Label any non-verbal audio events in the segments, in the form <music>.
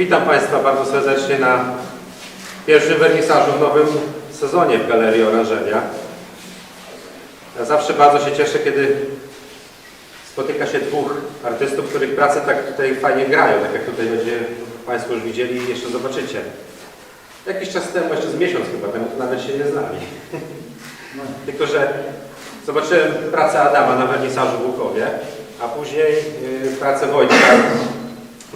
Witam Państwa bardzo serdecznie na pierwszym wernisażu w nowym sezonie w Galerii Oranżeria. Ja zawsze bardzo się cieszę, kiedy spotyka się dwóch artystów, których prace tak tutaj fajnie grają, tak jak tutaj będzie Państwo już widzieli i jeszcze zobaczycie. Jakiś czas temu, jeszcze z miesiąc chyba temu, to nawet się nie znali. <laughs> Tylko, że zobaczyłem pracę Adama na wernisażu w Łukowie, a później yy, pracę Wojtka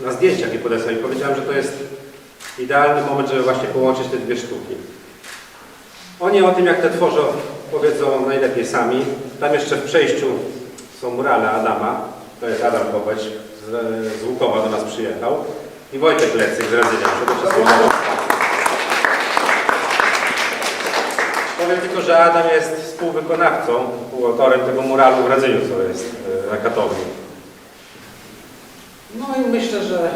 na zdjęciach i podesłał i powiedziałem, że to jest idealny moment, żeby właśnie połączyć te dwie sztuki. Oni o tym, jak te tworzą, powiedzą najlepiej sami. Tam jeszcze w przejściu są murale Adama. To jest Adam Kować z, z Łukowa do nas przyjechał. I Wojtek Lecyk z Radzynia. Przede wszystkim Powiem tylko, że Adam jest współwykonawcą, współautorem tego muralu w Radzyniu, co jest e, na katowni. No i myślę, że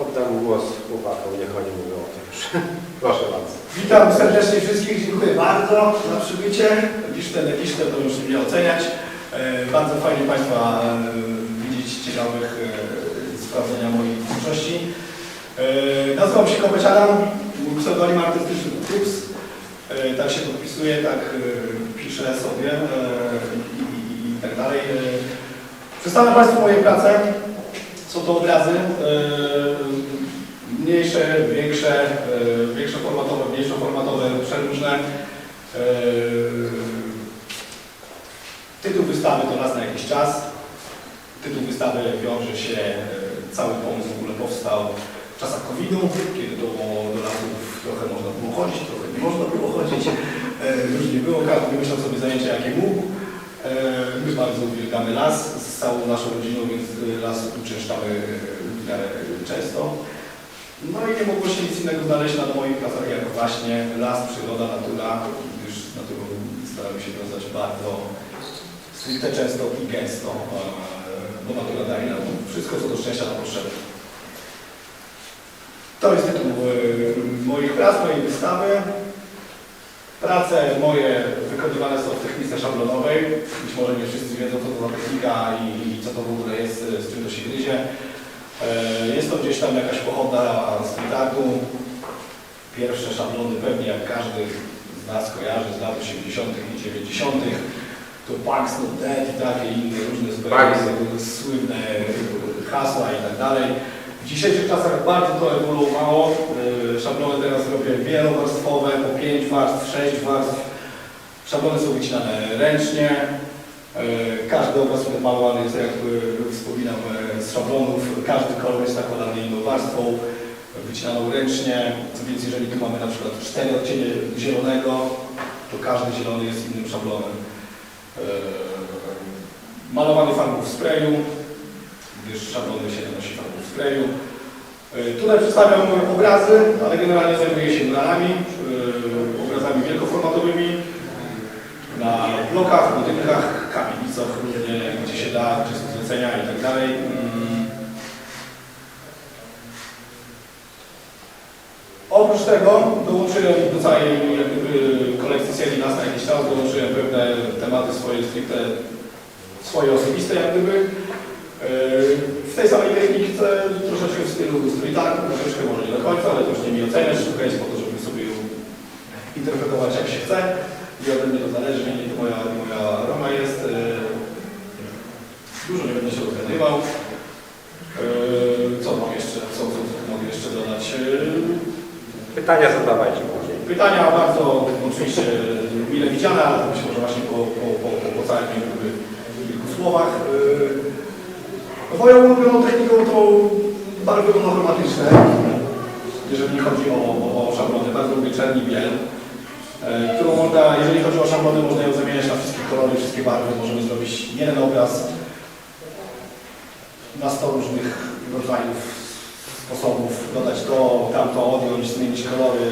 oddam głos chłopakom, niech oni mówią o tym już. <laughs> Proszę bardzo. Witam serdecznie wszystkich, dziękuję bardzo za przybycie. Liczne, liczne to już nie oceniać. E, Bardzo fajnie Państwa e, widzieć, ciekawych e, sprawdzenia mojej twórczości. Nazywam się Kopeć Adam, pseudonim artystyczny. E, Tak się podpisuję, tak piszę sobie i, i, i tak dalej. Przedstawiam Państwu moje prace. Są to obrazy e, mniejsze, większe, e, większe formatowe, mniejsze formatowe, przeróżne. E, Tytuł wystawy to raz na jakiś czas. Tytuł wystawy wiąże się, cały pomysł w ogóle powstał w czasach COVID-u, kiedy do, do lasów trochę można było chodzić, trochę nie można było chodzić. Różnie było, każdy wymyślał sobie zajęcia jakie mógł. Bardzo uwielbiamy las z całą naszą rodziną, więc e, las uczęszczamy e, w miarę często. No i nie mogło się nic innego znaleźć na moich pracach jak właśnie las, przyroda, natura, gdyż naturą staramy się wiązać bardzo stricte często i gęsto, bo natura daje nam wszystko, co do szczęścia nam potrzeba. To jest tytuł moich prac, mojej wystawy. Prace moje wykonywane są w technice szablonowej. Być może nie wszyscy wiedzą, co to za technika i, i co to w ogóle jest, z czym to się gryzie. E, Jest to gdzieś tam jakaś pochodna z Tritartu. Pierwsze szablony pewnie jak każdy z nas kojarzy z lat 80. i 90. To Bugs Not Dead i takie inne różne słynne hasła i tak dalej. W dzisiejszych czasach bardzo to ewoluowało. Szablony teraz robię wielowarstwowe, po 5 warstw, 6 warstw. Szablony są wycinane ręcznie. E, Każdy obraz malowany jest, jak e, wspominam, e, z szablonów. Każdy kolor jest nakładany inną warstwą, wycinaną ręcznie. Więc jeżeli tu mamy na przykład cztery odcienie zielonego, to każdy zielony jest innym szablonem. Malowany farbą w sprayu, gdyż szablony się nanosi farbą w sprayu. E, Tutaj przedstawiam obrazy, ale generalnie zajmuję się muralami, e, obrazami wielkoformatowymi, na blokach, budynkach, kamienicach różnie, gdzie się da, gdzie są zlecenia i tak dalej. Mm. Oprócz tego dołączyłem do całej gdyby, kolekcji serii nas na jakiś czas, dołączyłem pewne tematy swoje stricte, swoje osobiste jak gdyby. W tej samej technice troszeczkę w stylu street art, troszeczkę może nie do końca, ale już nie mi oceniać, sztuka jest po to, żeby sobie ją interpretować jak się chce i ode mnie to zależy, nie to moja, nie moja roma jest. Yy, Dużo nie będę się rozgadywał. Yy, Co mam jeszcze, co, co, co mogę jeszcze dodać? Yy, Pytania zadawajcie później. Pytania bardzo oczywiście mile widziane, ale to być może właśnie po, po, po, po, po całym jakby kilku słowach. Moją ulubioną techniką to barwy monochromatyczne, jeżeli chodzi o, o, o szablony. Bardzo lubię czerni biel, yy, którą można, jeżeli chodzi o szablony, można ją zamieniać na wszystkie kolory, wszystkie barwy. Możemy zrobić jeden obraz na 100 różnych rodzajów sposobów, dodać to, tamto, odjąć, zmienić kolory,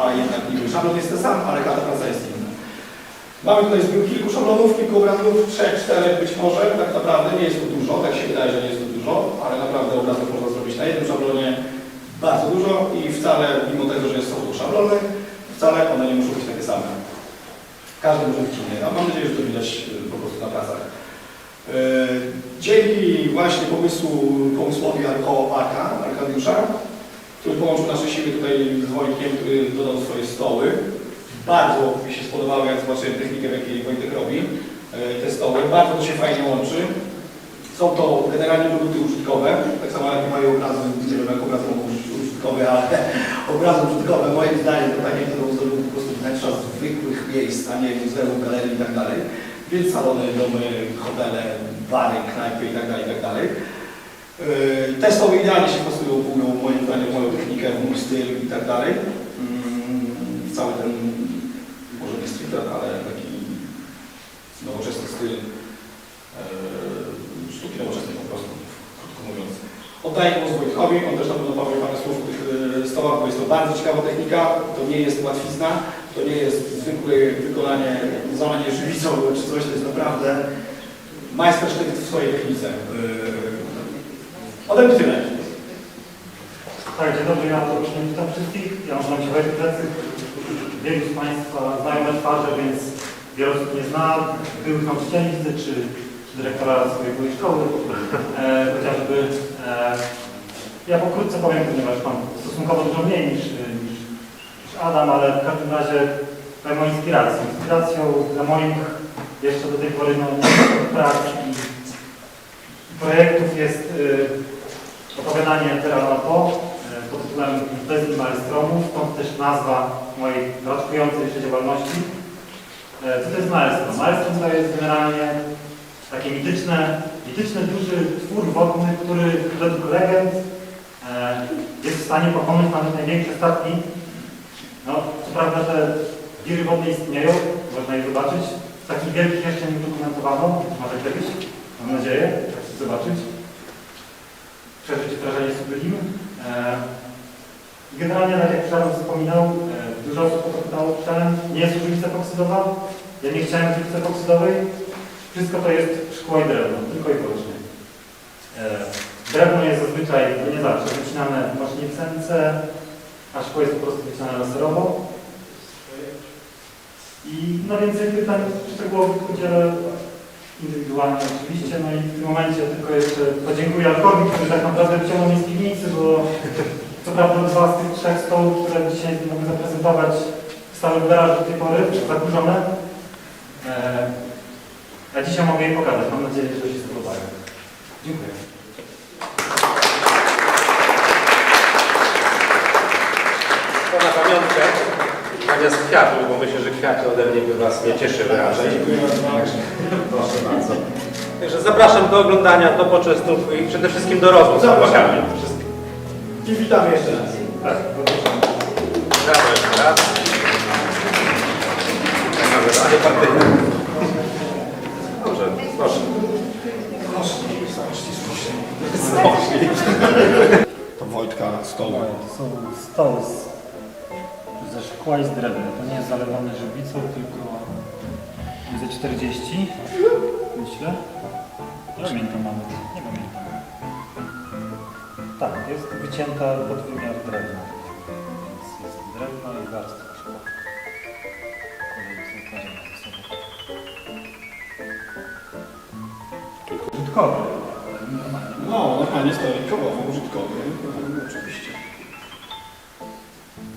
a jednak niby szablon jest ten sam, ale każda praca jest inna. Mamy tutaj zbiór kilku szablonów, kilku obrazów, trzech, czterech być może, tak naprawdę nie jest to dużo, tak się wydaje, że nie jest to dużo, ale naprawdę obrazów można zrobić na jednym szablonie bardzo dużo i wcale, mimo tego, że są to szablony, wcale one nie muszą być takie same. Każdy może być inny, a mam nadzieję, że to widać y, po prostu na pracach. Yy, Dzięki właśnie pomysłu, pomysłowi Arka, Arkadiusza, który połączył nasze siły tutaj z Wojtkiem, który dodał swoje stoły. Bardzo mi się spodobało, jak zobaczyłem technikę, w jakiej Wojtek robi e, te stoły. Bardzo to się fajnie łączy. Są to generalnie produkty użytkowe, tak samo jak moje obrazy, nie wiem jak obraz mogą być użytkowe, ale <laughs> obrazy użytkowe moim zdaniem to takie, które uzyskały po prostu wnętrza zwykłych miejsc, a nie muzeum, galerii i tak dalej. Więc salony, domy, hotele, bary, knajpy i tak dalej, i tak dalej. Yy, Te stoły idealnie się pasują moim zdaniem moją technikę, mój styl i tak dalej. Mm, cały ten, może nie street ale taki nowoczesny styl yy, sztuki nowoczesnej po prostu, krótko mówiąc. Oddaję głos Wojtkowi, on też na pewno powie parę słów o tych yy, stołach, bo jest to bardzo ciekawa technika, to nie jest łatwizna, to nie jest zwykłe wykonanie, zalanie żywicą czy coś, to jest naprawdę majstersztyk w swojej technice. Yy, Ode mnie tyle. Tak, dzień dobry, ja to witam wszystkich. Ja nazywam się Wojtek Plecy. Wielu z Państwa znają me twarze, więc wielu osób nie zna. Byłych nauczycieli widzę, czy, czy dyrektora swojej szkoły. E, chociażby e, ja pokrótce powiem, ponieważ mam stosunkowo dużo mniej niż, niż, niż Adam, ale w każdym razie pewną inspiracją. Inspiracją dla moich jeszcze do tej pory no, prac i projektów jest y, opowiadanie Po y, pod tytułem Bez Maelstromu, stąd też nazwa mojej raczkującej jeszcze działalności. E, Co to jest maelstrom? Maelstrom to jest generalnie takie mityczne, mityczny duży twór wodny, który według legend e, jest w stanie pokonać nawet największe statki. No, co prawda te wiry wodne istnieją, można je zobaczyć. Takich wielkich jeszcze nie dokumentowano, może kiedyś, mam nadzieję, chcę zobaczyć. Przeżyć wrażenie sublim. Generalnie, tak jak Przemek wspominał, e, dużo osób o to nie jest żółwica epoksydowa. Ja nie chciałem żółwicy epoksydowej. Wszystko to jest szkło i drewno, tylko i wyłącznie. E, Drewno jest zazwyczaj, no nie zawsze, wycinane w maszynie CNC, a szkło jest po prostu wycinane laserowo. I no więcej pytań szczegółowych udzielę indywidualnie oczywiście. No i w tym momencie tylko jeszcze podziękuję Alkowi, który tak naprawdę wyciągnął mnie z piwnicy, bo co prawda dwa z tych trzech stołów, które dzisiaj mogę zaprezentować, stały w garażu do tej pory, zakurzone. Eee, a dzisiaj mogę je pokazać. Mam nadzieję, że się spodobają. Dziękuję. To na pamiątkę, zamiast kwiatów, bo myślę, że kwiaty ode mnie by Was nie cieszyły raczej. Dziękuję bardzo. Proszę bardzo. Także zapraszam do oglądania, do poczęstów i przede wszystkim do rozmów z chłopakami. I witamy jeszcze raz. Tak. Brawo jeszcze raz. Nawet, ale partyjne. Dobrze, proszę. To Wojtka stoły. To są stoły z, ze szkła i z drewna. To nie jest zalewane żywicą, tylko ze 40, myślę. Nie pamiętam nawet, nie. Tak, jest wycięta pod wymiar drewna. Więc jest drewno i warstwa szkła. Użytkowy. No, normalnie stoi kołowo, użytkowy. Oczywiście.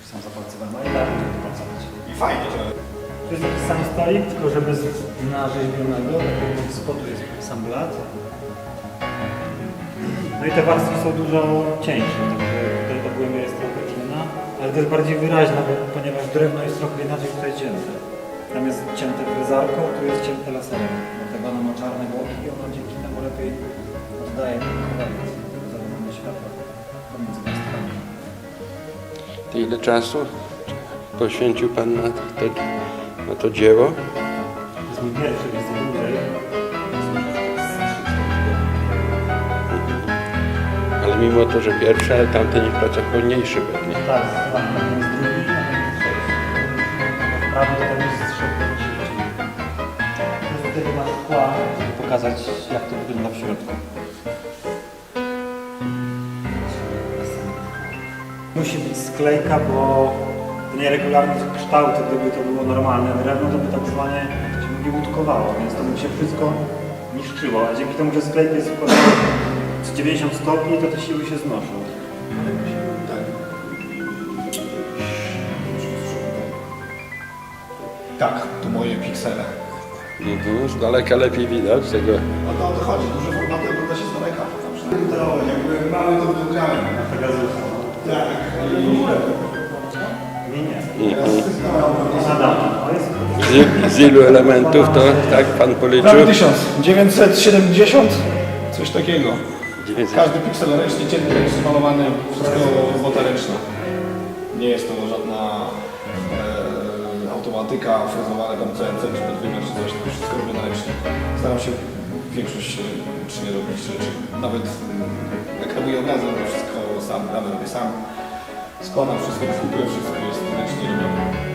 Są zapracowane, ale warto to pracować. I fajnie, że To jest taki sam stolik, tylko że bez dna rzeźbionego. Tak z spodu jest sam blat. No i te warstwy są dużo cieńsze, także tutaj ta głębia jest trochę inna, ale też bardziej wyraźna, bo, ponieważ drewno jest trochę inaczej tutaj cięte. Tam jest cięte frezarką, tu jest cięte laserem. Dlatego ono ma czarne boki i ono dzięki temu lepiej oddaje ten kolor zalożone światła pomiędzy warstwami. To ile czasu poświęcił Pan na to, na to dzieło? To jest mój pierwszy, więc mimo to, że pierwszy, ale tamten jest pracochłonniejszy pewnie. Tak, zdecydowanie. Jeden jest drugi, a jeden jest trzeci. To tam jest jest tutaj na szkła, żeby pokazać jak to wygląda w środku. Musi być sklejka, bo te nieregularne kształty, gdyby to było normalne drewno, to by tak zwane, się mówi, łutkowało, więc to by się wszystko niszczyło. A dzięki temu, że sklejka jest układana z 90 stopni, to te siły się znoszą. Tak. Tak, to moje piksele. Mhm, z daleka lepiej widać tego. A to o to chodzi, duże formaty ogląda się z daleka. To jakby mamy to w programie. Na Pegasusa. Tak, ale w. Nie, nie. Mhm. Z, z ilu elementów to, tak, pan policzył? 1970, coś takiego. 900. Każdy piksel ręcznie cięty, ręcznie malowany, wszystko robota ręczna. Nie jest to żadna e, automatyka, frezowane tam CNC czy podwymiar czy coś, to wszystko robię na ręcznie. Staram się większość czy nie robić rzeczy. Nawet mm, jak robię obrazy, robię wszystko sam, gramy robię sam. Składam wszystko, kupuję wszystko, jest ręcznie robione.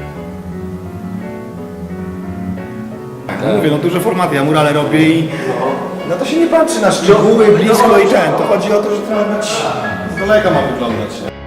No mówię, no duże formaty, ja murale robię i no to się nie patrzy na szczegóły, blisko i ten. To chodzi o to, że to ma być z daleka ma wyglądać. nie?